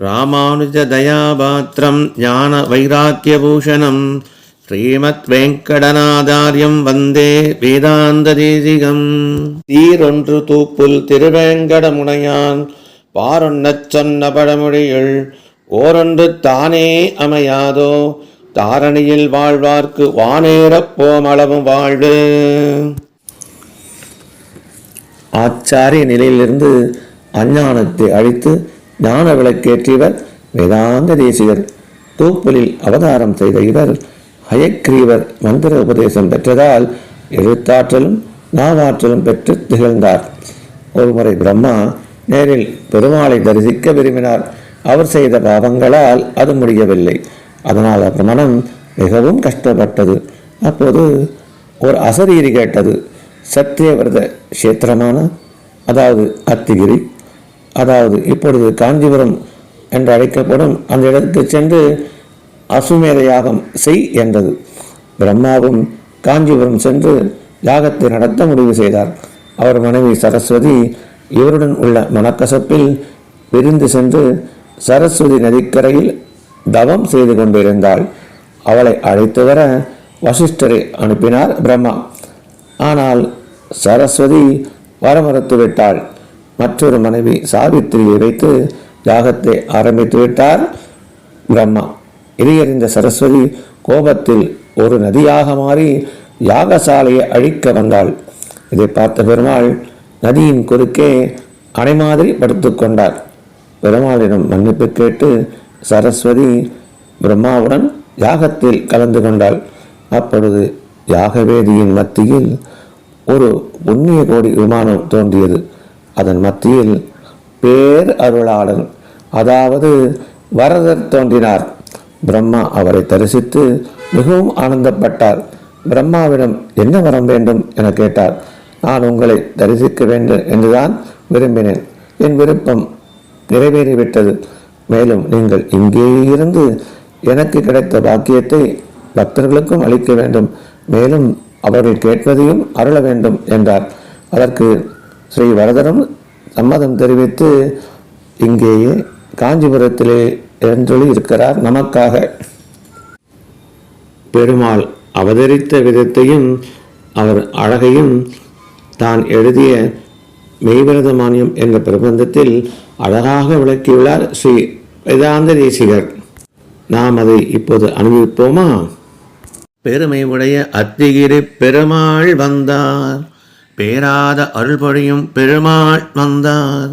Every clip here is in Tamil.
ராமானுஜ தயாபாத்திரம் ஞான வைராக்கியபூஷணம். ஸ்ரீமத் வெங்கடநாதாரியம் வந்தே வேதாந்த தேசிகம் தீரொன்று தூப்புல் திருவேங்கடமுனையான் பாரொன்னச் சொன்ன பழமொழியுள் ஓரொன்று தானே அமையாதோ தாரணியில் வாழ்வார்க்கு வானேறப் போமளவும் வாழ்வு. ஆச்சாரிய நிலையிலிருந்து அஞ்ஞானத்தை அழித்து ஞான விளக்கேற்றியவர் வேதாந்த தேசிகர். தூப்பலில் அவதாரம் செய்த இவர் ஹயக்ரீவர் மந்திர உபதேசம் பெற்றதால் எழுத்தாற்றலும் நாவாற்றலும் பெற்று திகழ்ந்தார். ஒருமுறை பிரம்மா நேரில் பெருமாளை தரிசிக்க விரும்பினார். அவர் செய்த பாவங்களால் அது முடியவில்லை. அதனால் அவர் மனம் மிகவும் கஷ்டப்பட்டது. அப்போது ஒரு அசரீரி கேட்டது சத்தியவிரத கஷேத்திரமான அதாவது அத்திகிரி அதாவது இப்பொழுது காஞ்சிபுரம் என்று அழைக்கப்படும் அந்த இடத்துக்கு சென்று அசுமேத யாகம் செய் என்றது. பிரம்மாவும் காஞ்சிபுரம் சென்று யாகத்தை நடத்த முடிவு செய்தார். அவர் மனைவி சரஸ்வதி இவருடன் உள்ள மனக்கசப்பில் பிரிந்து சென்று சரஸ்வதி நதிக்கரையில் தவம் செய்து கொண்டிருந்தாள். அவளை அழைத்து வர வசிஷ்டரை அனுப்பினார் பிரம்மா. ஆனால் சரஸ்வதி வரமறுத்து விட்டாள். மற்றொரு மனைவி சாவித்திரியை வைத்து யாகத்தை ஆரம்பித்து விட்டார். பிரம்மா. இதையறிந்த சரஸ்வதி கோபத்தில் ஒரு நதியாக மாறி யாகசாலையை அழிக்க வந்தாள். இதை பார்த்த பெருமாள் நதியின் குறுக்கே அணை மாதிரி படுத்துக்கொண்டார் பெருமாளிடம் மன்னிப்பு கேட்டு சரஸ்வதி பிரம்மாவுடன் யாகத்தில் கலந்து கொண்டாள். அப்பொழுது யாகவேதியின் மத்தியில் ஒரு புண்ணிய கோடி விமானம் தோன்றியது. அதன் மத்தியில் பேர் அருளாளன் அதாவது வரதர் தோன்றினார். பிரம்மா அவரை தரிசித்து மிகவும் ஆனந்தப்பட்டார். பிரம்மாவிடம் என்ன வரம் வேண்டும் என கேட்டார். நான் உங்களை தரிசிக்க வேண்டும் என்றுதான் விரும்பினேன். என் விருப்பம் நிறைவேறிவிட்டது. மேலும் நீங்கள் இங்கே இருந்து எனக்கு கிடைத்த பாக்கியத்தை பக்தர்களுக்கும் அளிக்க வேண்டும். மேலும் அவர்கள் கேட்பதையும் அருள வேண்டும் என்றார். அதற்கு ஸ்ரீ வரதரும் சம்மதம் தெரிவித்து இங்கேயே காஞ்சிபுரத்திலே எழுந்தொழி இருக்கிறார் நமக்காக. பெருமாள் அவதரித்த விதத்தையும் அவர் அழகையும் தான் எழுதிய மெய்விரதமானியம் என்ற பிரபந்தத்தில் அழகாக விளக்கியுள்ளார் ஸ்ரீ வேதாந்த தேசிகர். நாம் அதை இப்போது அனுபவிப்போமா? பெருமை உடைய அத்திகிரி பெருமாள் வந்தார். பேராத அருள்பொழியும் பெருமாள் வந்தார்.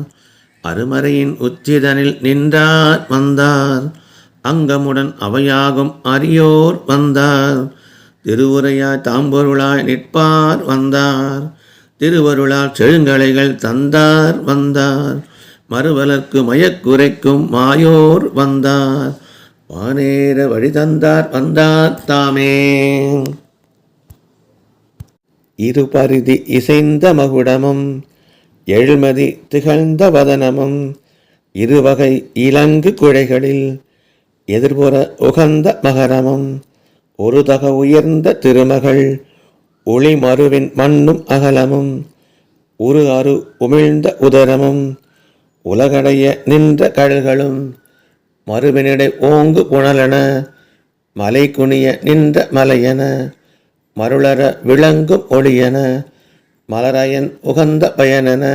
அருமறையின் உச்சிதனில் நின்றார் வந்தார். அங்கமுடன் அவையாகும் அரியோர் வந்தார். திருவுரையாய் தாம்பொருளாய் நிற்பார் வந்தார். திருவருளால் செழுங்கலைகள் தந்தார் வந்தார். மறுவலர்க்கு மயக்குரைக்கும் மாயோர் வந்தார். வானேர வழி தந்தார் வந்தார் தாமே. இருபரிதி இசைந்த மகுடமும் எழுமதி திகழ்ந்த வதனமும் இருவகை இலங்கு குழைகளில் எதிர்புற உகந்த மகரமும் ஒரு தக உயர்ந்த திருமகள் ஒளி மறுவின் மண்ணும் அகலமும் உரு அரு உமிழ்ந்த உதரமும் உலகடைய நின்ற கழல்களும் மறுவினிடை ஓங்கு புனலென மலை குனிய நின்ற மலையென மருளர விளங்கும் ஒளியென மலரையன் உகந்த பயனென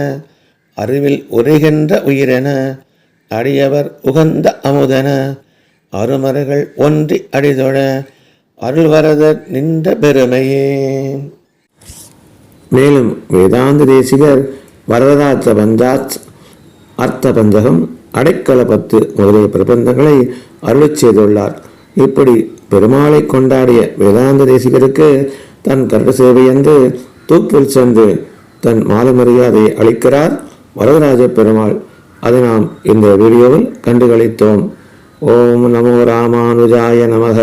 அறிவில் உரைகின்ற உயிரென அடியவர் உகந்த அமுதன அருமறைகள் ஒன்றி அடிதொழ அருள்வரதர் நின்ற பெருமையே. மேலும் வேதாந்த தேசிகர் வரதராஜ பஞ்சாத் அர்த்த பஞ்சகம் அடைக்கல பத்து முதலிய பிரபந்தங்களை அருளச் செய்துள்ளார். இப்படி பெருமாளை கொண்டாடிய வேதாந்த தேசிகருக்கு தன் கருட சேவையன்று தூக்கில் சென்று தன் மாத மரியாதையை அளிக்கிறார் வரதராஜ பெருமாள். அதை நாம் இந்த வீடியோவில் கண்டுகளித்தோம். ஓம் நமோ ராமானுஜாய நமக.